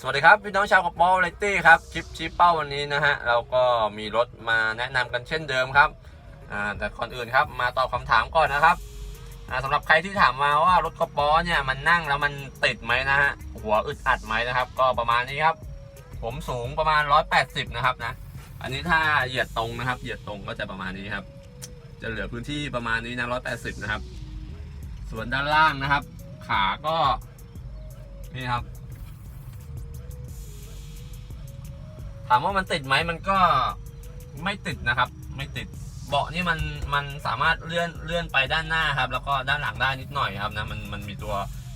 สวัสดีครับ พี่น้องชาวกระป๋อเลตี้ครับคลิปชี้เป้าวันนี้นะฮะเราก็มีรถมาแนะนำกันเช่นเดิมครับอ่าแต่ก่อนอื่นครับมาตอบคำถามก่อนนะครับอ่าสำหรับใครที่ถามมาว่ารถกระป๋อเนี่ยมันนั่งแล้วมันติดไหมนะฮะหัวอึดอัดไหมนะครับ ก็ประมาณนี้ครับ ผมสูงประมาณ 180 นะครับนะอันนี้ถ้าเหยียดตรงนะครับ เหยียดตรงก็จะประมาณนี้ครับ จะเหลือพื้นที่ประมาณนี้นะ180 นะครับ ส่วนด้านล่างนะครับ ขาก็นี่ครับ ถามว่ามันติดไหมมันก็ไม่ติดนะครับ ไม่ติดเบาะนี่มันมันสามารถเลื่อนเลื่อนไปด้านหน้าครับ แล้วก็ด้านหลังได้นิดหน่อยครับนะมันมันมีตัว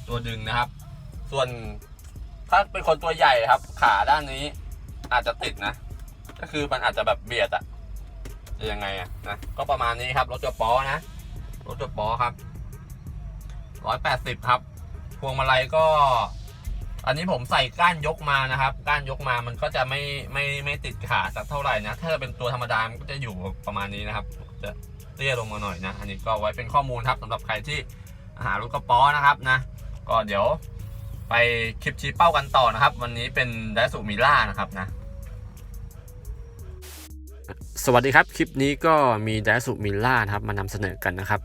ตัวดึงนะครับ ส่วนถ้าเป็นคนตัวใหญ่ครับ ขาด้านนี้อาจจะติดนะ ก็คือมันอาจจะแบบเบียดอะจะยังไงอะนะก็ประมาณนี้ครับรถตัวปอนะรถตัวปอครับร้อยแปดสิบครับพวงมาลัยก็ อันนี้ผมใส่ก้านยกมานะครับก้านยกมามันก็จะไม่ไม่ไม่ติดขาสักเท่าไหร่นะ ถ้าเป็นตัวธรรมดามันก็จะอยู่ประมาณนี้นะครับ จะเตี้ยลงมาหน่อยนะ อันนี้ก็ไว้เป็นข้อมูลครับสำหรับใครที่หารถกระป๋อนะครับนะ ก็เดี๋ยวไปคลิปชี้เป้ากันต่อนะครับ วันนี้เป็นไดสุมิล่านะครับนะสวัสดีครับ คลิปนี้ก็มีไดสุมิล่านะครับมานำเสนอกันนะครับ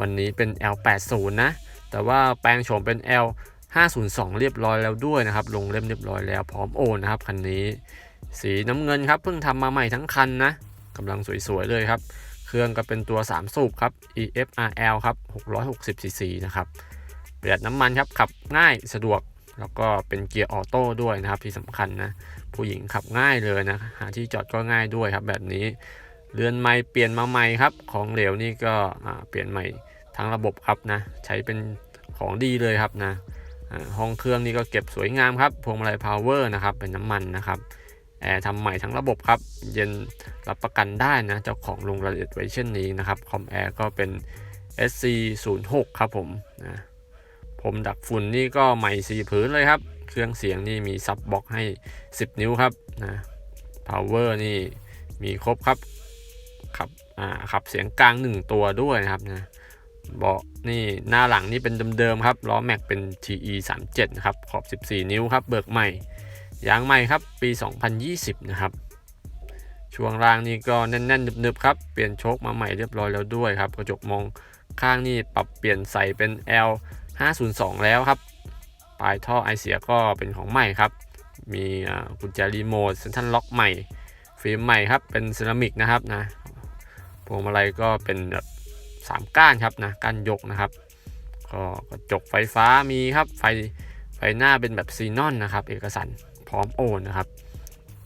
วันนี้เป็น L80 นะ แต่ว่าแปลงโฉมเป็น L 502 เรียบร้อยแล้วด้วยนะครับ ลงเล่มเรียบร้อยแล้วพร้อมโอนนะครับคันนี้ สีน้ำเงินครับเพิ่งทำมาใหม่ทั้งคันนะกำลังสวยๆเลยครับ เครื่องก็เป็นตัว 3 สูบครับ EFRL ครับ 660cc นะครับประหยัดน้ำมันครับขับง่ายสะดวกแล้วก็เป็นเกียร์ออโต้ด้วยนะครับที่สำคัญนะผู้หญิงขับง่ายเลยนะหาที่จอดก็ง่ายด้วยครับ แบบนี้เรือนไม้เปลี่ยนมาใหม่ครับ ของเหลวนี่ก็เปลี่ยนใหม่ทั้งระบบครับนะ ใช้เป็นของดีเลยครับนะ ห้องเครื่องนี่ก็เก็บสวยงามครับพวงมาลัยพาวเวอร์นะครับเป็นน้ำมันนะครับแอร์ทำใหม่ทั้งระบบครับ เย็นรับประกันได้นะ เจ้าของลงรายละเอียดไว้เช่นนี้นะครับ คอมแอร์ก็เป็น SC 0 6ครับผมนะผมดักฝุ่นนี่ก็ใหม่สีพื้นเลยครับ เครื่องเสียงนี่มีซับบล็อกให้ 10 นิ้วครับนะพาวเวอร์นี่มีครบครับขับอ่าขับเสียงกลาง 1 ตัวด้วยนะครับนะ เบาะนี่หน้าหลังนี่เป็นเดิมๆครับล้อแม็กเป็น TE 3 7นะครับขอบ 14 นิ้วครับเบิกใหม่ยางใหม่ครับปี 2020 นะครับช่วงล่างนี่ก็แน่นๆนึบๆครับเปลี่ยนโชคมาใหม่เรียบร้อยแล้วด้วยครับกระจกมองข้างนี่ปรับเปลี่ยนใส่เป็น L 502 แล้วครับปลายท่อไอเสียก็เป็นของใหม่ครับ มีกุญแจรีโมทเซนทรัลล็อกใหม่ฟิล์มใหม่ครับเป็นเซรามิกนะครับนะพวงมาลัยก็เป็น แบบสามก้านครับนะก้านยกนะครับก็กระจกไฟฟ้ามีครับไฟไฟหน้าเป็นแบบซีนอนนะครับ เอกสารพร้อมโอนนะครับ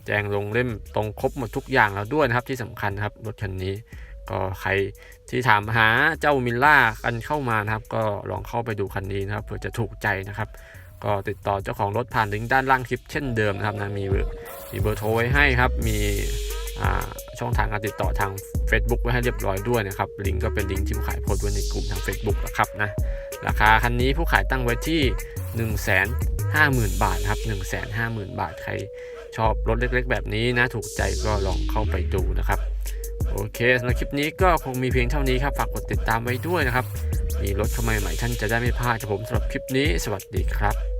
แจ้งลงเล่มตรงครบหมดทุกอย่างแล้วด้วยนะครับที่สำคัญครับรถคันนี้ ก็ใครที่ถามหาเจ้ามิลล่ากันเข้ามานะครับ ก็ลองเข้าไปดูคันนี้นะครับเผื่อจะถูกใจนะครับก็ติดต่อเจ้าของรถผ่านลิงก์ด้านล่างคลิปเช่นเดิมนะครับนะมีมีเบอร์โทรไว้ให้ครับ มีอ่า ช่องทางการติดต่อทาง Facebook ไว้ให้เรียบร้อยด้วยนะครับลิงก์ก็เป็นลิงก์ที่ผู้ขายโพสต์ไว้ในกลุ่มทาง Facebook นะครับนะราคาคันนี้ผู้ขายตั้งไว้ที่ 1 5 0 0 0 0 บาทครับ 1 5 0 0 0 0 บาทใครชอบรถเล็กๆ แบบนี้นะถูกใจก็ลองเข้าไปดูนะครับโอเคสำหรับคลิปนี้ก็คงมีเพียงเท่านี้ครับฝากกดติดตามไว้ด้วยนะครับ มีรถเข้ามาใหม่ท่านจะได้ไม่พลาดจากผมสำหรับคลิปนี้ สวัสดีครับ